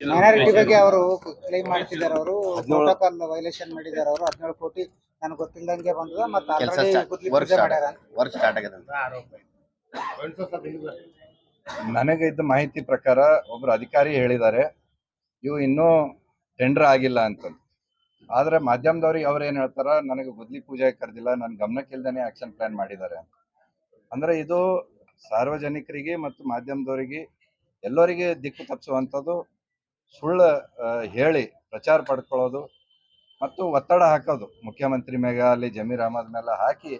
Minority ಬಗ್ಗೆ ಅವರು claim ಮಾಡ್ತಿದ್ದಾರೆ ಅವರು. ಪ್ರೋಟೋಕಾಲ್ ವೈಲೇಷನ್ ಮಾಡಿದ್ದಾರೆ ಅವರು. ಹದಿನೇಳು ಕೋಟಿ ನನಗೆ ಗೊತ್ತಿಲ್ಲದಂಗೆ ಬಂದದ ಮತ್ತೆ ಆಲ್ರೆಡಿ ವರ್ಕ್ ಸ್ಟಾರ್ಟ್ ಮಾಡ್ಯಾರ. ವರ್ಕ್ ಸ್ಟಾರ್ಟ್ ಆಗಿದೆ ಅಂತ. ನನಗೆ ಇದ್ದ ಮಾಹಿತಿ ಪ್ರಕಾರ ಒಬ್ರು ಅಧಿಕಾರಿ ಹೇಳಿದ್ದಾರೆ ಇವು ಇನ್ನೂ ಟೆಂಡರ್ ಆಗಿಲ್ಲ ಅಂತ ಆದ್ರೆ ಮಾಧ್ಯಮದವ್ರಿಗೆ ಅವ್ರು ಏನ್ ಹೇಳ್ತಾರ ನನಗೆ ಗುದ್ಲಿ ಪೂಜೆ ಕರೆದಿಲ್ಲ ನನ್ನ ಗಮನಕ್ಕಿಲ್ದೇನೆ ಆಕ್ಷನ್ ಪ್ಲಾನ್ ಮಾಡಿದ್ದಾರೆ ಅಂದ್ರೆ ಇದು ಸಾರ್ವಜನಿಕರಿಗೆ ಮತ್ತು ಮಾಧ್ಯಮದವರಿಗೆ ಎಲ್ಲರಿಗೆ ದಿಕ್ಕು ತಪ್ಪಿಸುವಂಥದ್ದು ಸುಳ್ಳು ಹೇಳಿ ಪ್ರಚಾರ ಪಡ್ಕೊಳ್ಳೋದು ಮತ್ತು ಒತ್ತಡ ಹಾಕೋದು. ಮುಖ್ಯಮಂತ್ರಿ ಮೇಗ ಅಲ್ಲಿ ಜಮೀರ್ ಅಹಮದ್ ಮೇಲೆ ಹಾಕಿ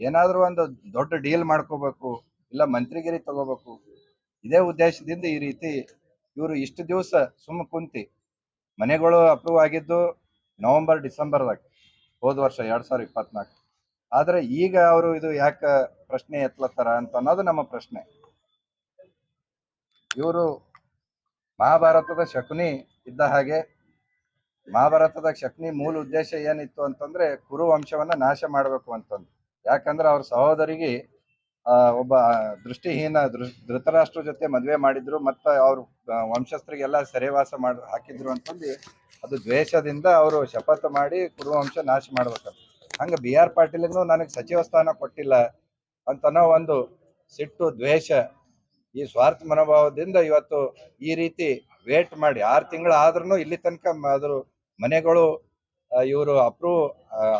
ಏನಾದರೂ ಒಂದು ದೊಡ್ಡ ಡೀಲ್ ಮಾಡ್ಕೋಬೇಕು, ಇಲ್ಲ ಮಂತ್ರಿಗಿರಿ ತಗೋಬೇಕು. ಇದೇ ಉದ್ದೇಶದಿಂದ ಈ ರೀತಿ ಇವರು ಇಷ್ಟು ದಿವಸ ಸುಮ್ಮ ಕುಂತಿ. ಮನೆಗಳು ಅಪ್ರೂವ್ ಆಗಿದ್ದು ನವೆಂಬರ್, ಡಿಸೆಂಬರ್ದಾಗ, ಹೋದ ವರ್ಷ ಎರಡ್ ಸಾವಿರದ ಇಪ್ಪತ್ನಾಲ್ಕು ಆದ್ರೆ ಈಗ ಅವರು ಇದು ಯಾಕೆ ಪ್ರಶ್ನೆ ಎತ್ತಲತ್ತಾರ ಅಂತ ಅನ್ನೋದು ನಮ್ಮ ಪ್ರಶ್ನೆ. ಇವರು ಮಹಾಭಾರತದ ಶಕುನಿ ಇದ್ದ ಹಾಗೆ ಮಹಾಭಾರತದ ಶಕುನಿ ಮೂಲ ಉದ್ದೇಶ ಏನಿತ್ತು ಅಂತಂದ್ರೆ ಕುರು ವಂಶವನ್ನ ನಾಶ ಮಾಡಬೇಕು ಅಂತಂದು. ಯಾಕಂದ್ರೆ ಅವ್ರ ಸಹೋದರಿಗೆ ಆ, ಒಬ್ಬ ದೃಷ್ಟಿಹೀನ ಧೃತರಾಷ್ಟ್ರ ಜೊತೆ ಮದುವೆ ಮಾಡಿದ್ರು ಮತ್ತ ಅವ್ರ ವಂಶಸ್ಥರಿಗೆಲ್ಲ ಸೆರೆವಾಸ ಮಾಡಿ ಹಾಕಿದ್ರು ಅಂತಂದು ಅದು ದ್ವೇಷದಿಂದ ಅವರು ಶಪಥ ಮಾಡಿ ಕುರುವಂಶ ನಾಶ ಮಾಡ್ಬೇಕಂತ. ಹಂಗ ಬಿ ಆರ್ ಪಾಟೀಲ್ಗೂ ನನಗೆ ಸಚಿವ ಸ್ಥಾನ ಕೊಟ್ಟಿಲ್ಲ ಅಂತನೋ ಒಂದು ಸಿಟ್ಟು ದ್ವೇಷ ಈ ಸ್ವಾರ್ಥ ಮನೋಭಾವದಿಂದ ಇವತ್ತು ಈ ರೀತಿ ವೇಟ್ ಮಾಡಿ ಆರು ತಿಂಗಳು ಆದ್ರೂ ಇಲ್ಲಿ ತನಕ ಆದ್ರು ಅದ್ರ ಮನೆಗಳು ಇವರು ಅಪ್ರೂವ್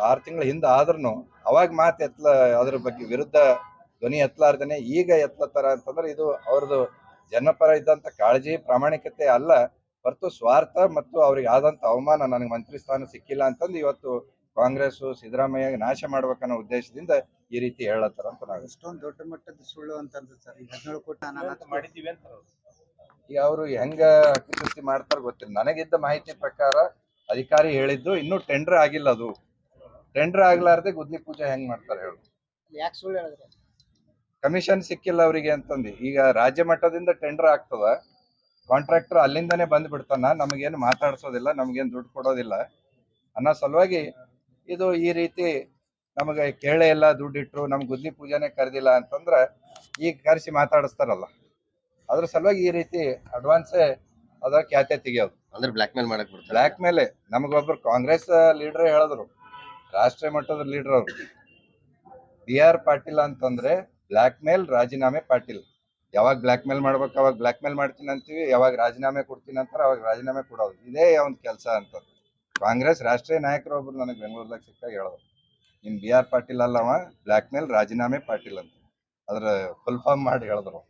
ಆರು ತಿಂಗಳ ಹಿಂದೆ ಆದ್ರೂ ಅವಾಗ ಮಾತು ಎತ್ಲ, ಅದ್ರ ಬಗ್ಗೆ ವಿರುದ್ಧ ಧ್ವನಿ ಎತ್ತಲಾರ್ದೇನೆ ಈಗ ಎತ್ತಲತ್ತಾರ ಅಂತಂದ್ರೆ ಇದು ಅವ್ರದ್ದು ಜನಪರ ಇದ್ದಂತ ಕಾಳಜಿ, ಪ್ರಾಮಾಣಿಕತೆ ಅಲ್ಲ. ಹೊರತು ಸ್ವಾರ್ಥ ಮತ್ತು ಅವ್ರಿಗೆ ಆದಂತ ಅವಮಾನ ನನಗೆ ಮಂತ್ರಿ ಸ್ಥಾನ ಸಿಕ್ಕಿಲ್ಲ ಅಂತಂದು ಇವತ್ತು ಕಾಂಗ್ರೆಸ್ ಸಿದ್ದರಾಮಯ್ಯ ನಾಶ ಮಾಡ್ಬೇಕನ್ನೋ ಉದ್ದೇಶದಿಂದ ಈ ರೀತಿ ಹೇಳತ್ತಾರ ಅಂತ ನಾವು ಇಷ್ಟೊಂದು ದೊಡ್ಡ ಮಟ್ಟದ ಸುಳ್ಳು ಅಂತ ಸರ್ ಈಗ ಹದಿನೇಳು ಕೋಟಿ ನಾನು ಮಾಡಿದೀವಿ ಅಂತ ಈಗ ಅವರು ಹೆಂಗ ಹಕ್ಕುಚ್ಯುತಿ ಮಾಡ್ತಾರ ಗೊತ್ತಿಲ್ಲ. ನನಗಿದ್ದ ಮಾಹಿತಿ ಪ್ರಕಾರ ಅಧಿಕಾರಿ ಹೇಳಿದ್ದು ಇನ್ನೂ ಟೆಂಡರ್ ಆಗಿಲ್ಲ ಅದು. ಟೆಂಡರ್ ಆಗ್ಲಾರ್ದೆ ಗುದ್ಲಿ ಪೂಜೆ ಹೆಂಗ್ ಮಾಡ್ತಾರೆ ಹೇಳು. ಯಾಕೆ ಸುಳ್ಳು ಹೇಳಿದ್ರೆ? ಕಮಿಷನ್ ಸಿಕ್ಕಿಲ್ಲ ಅವರಿಗೆ ಅಂತಂದು. ಈಗ ರಾಜ್ಯ ಮಟ್ಟದಿಂದ ಟೆಂಡರ್ ಆಗ್ತದ. ಕಾಂಟ್ರಾಕ್ಟರ್ ಅಲ್ಲಿಂದನೇ ಬಂದ್ ಬಿಡ್ತಾನ ನಮಗೇನು ಮಾತಾಡ್ಸೋದಿಲ್ಲ ನಮಗೇನು ದುಡ್ಡು ಕೊಡೋದಿಲ್ಲ. ಅನ್ನೋ ಸಲುವಾಗಿ ಇದು ಈ ರೀತಿ ನಮಗೆ ಕೇಳೇ ಇಲ್ಲ ದುಡ್ಡಿಟ್ರು ನಮ್ಗೆ ಗುದ್ಲಿ ಪೂಜೆನೆ ಕರೆದಿಲ್ಲ ಅಂತಂದ್ರೆ ಈಗ ಕರೆಸಿ ಮಾತಾಡಿಸ್ತಾರಲ್ಲ. ಅದ್ರ ಸಲುವಾಗಿ ಈ ರೀತಿ ಅಡ್ವಾನ್ಸೇ ಅದ ಖ್ಯಾತೆ ತೆಗಿಯೋದು. ಅಂದ್ರೆ ಬ್ಲಾಕ್ ಮೇಲ್ ಮಾಡಕ್ ಬಿಡ್ತಾರೆ ಬ್ಲ್ಯಾಕ್ ಮೇಲೆ ನಮಗೊಬ್ರು ಕಾಂಗ್ರೆಸ್ ಲೀಡರ್ ಹೇಳಿದ್ರು. ರಾಷ್ಟ್ರೀಯ ಮಟ್ಟದ ಲೀಡರ್ ಅವರು. ಬಿ ಆರ್ ಪಾಟೀಲ್ ಅಂತಂದ್ರೆ ಬ್ಲ್ಯಾಕ್ ಮೇಲ್ ರಾಜೀನಾಮೆ ಪಾಟೀಲ್. ಯಾವಾಗ ಬ್ಲ್ಯಾಕ್ ಮೇಲ್ ಮಾಡ್ಬೇಕು ಅವಾಗ ಬ್ಲ್ಯಾಕ್ ಮೇಲ್ ಮಾಡ್ತೀನಿ ಅಂತೀವಿ ಯಾವಾಗ ರಾಜೀನಾಮೆ ಕೊಡ್ತೀನಿ ಅಂತಾರೆ ಅವಾಗ ರಾಜೀನಾಮೆ ಕೊಡೋದು. ಇದೇ ಒಂದು ಕೆಲಸ ಅಂತ. ಕಾಂಗ್ರೆಸ್ ರಾಷ್ಟ್ರೀಯ ನಾಯಕರು ಒಬ್ರು ನನಗೆ ಬೆಂಗಳೂರದಾಗ ಸಿಕ್ಕಾಗ ಹೇಳೋದು ನಿನ್ ಬಿ ಆರ್ ಪಾಟೀಲ್ ಅಲ್ಲವ ಬ್ಲಾಕ್ ಮೇಲ್ ರಾಜೀನಾಮೆ ಪಾಟೀಲ್ ಅಂತ. ಅದ್ರ ಫುಲ್ ಫಾರ್ಮ್ ಮಾಡಿ ಹೇಳಿದ್ರು.